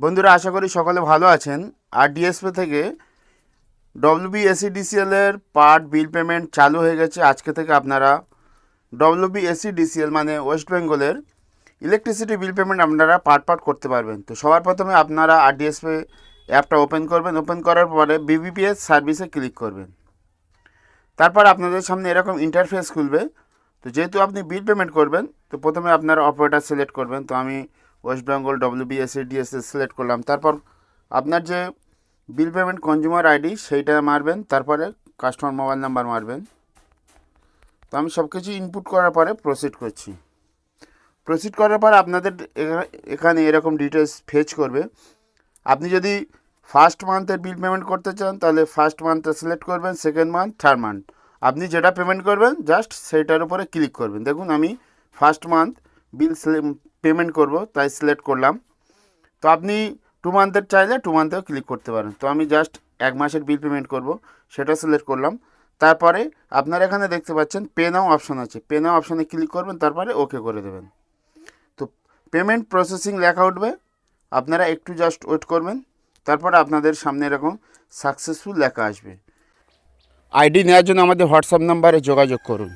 বন্ধুরা, আশা করি সকলে ভালো আছেন। আর ডিএসপি থেকে W B S E D C L এর পার্ট বিল পেমেন্ট চালু হয়ে গেছে। আজকে থেকে আপনারা ডব্লিউবি এসিডিসিএল মানে ওয়েস্ট বেঙ্গলের ইলেকট্রিসিটি বিল পেমেন্ট আপনারা পার্ট পার্ট করতে পারবেন। তো সবার প্রথমে আপনারা আর ডিএসপি অ্যাপটা ওপেন করবেন। ওপেন করার পরে বিবিপিএস সার্ভিসে ক্লিক করবেন। তারপর আপনাদের সামনে এরকম ইন্টারফেস খুলবে। তো যেহেতু আপনি বিল পেমেন্ট করবেন, তো প্রথমে আপনারা অপারেটার সিলেক্ট করবেন। তো আমি West Bengal WBSA DSS select করলাম। তারপর আপনার যে বিল পেমেন্ট কনজিউমার আইডি সেইটা মারবেন, তারপরে কাস্টমার মোবাইল নাম্বার মারবেন। তো আমি সব কিছু ইনপুট করার পরে প্রসিড করছি। প্রসিড করার পর আপনাদের এখা- এখানে এরকম ডিটেলস ফেচ করবে। আপনি যদি ফার্স্ট মান্থের বিল পেমেন্ট করতে চান, তাহলে ফার্স্ট মান্থটা সিলেক্ট করবেন সেকেন্ড মান্থ থার্ড মান্থ আপনি যেটা পেমেন্ট করবেন জাস্ট সেইটার উপরে ক্লিক করবেন। দেখুন, আমি ফার্স্ট মান্থ বিল পেমেন্ট করব, তাই সিলেক্ট করলাম। তো আপনি টু মান্থের চাইলে টু মান্থেও ক্লিক করতে পারেন। তো আমি জাস্ট এক মাসের বিল পেমেন্ট করব, সেটা সিলেক্ট করলাম। তারপরে আপনারা এখানে দেখতে পাচ্ছেন পে নাও অপশন আছে। পে নাও অপশনে ক্লিক করবেন, তারপরে ওকে করে দেবেন। তো পেমেন্ট প্রসেসিং লেখা উঠবে। আপনারা একটু জাস্ট ওয়েট করবেন, তারপরে আপনাদের সামনে এরকম সাকসেসফুল লেখা আসবে। আইডি নেওয়ার জন্য আমাদের হোয়াটসঅ্যাপ নাম্বারে যোগাযোগ করুন।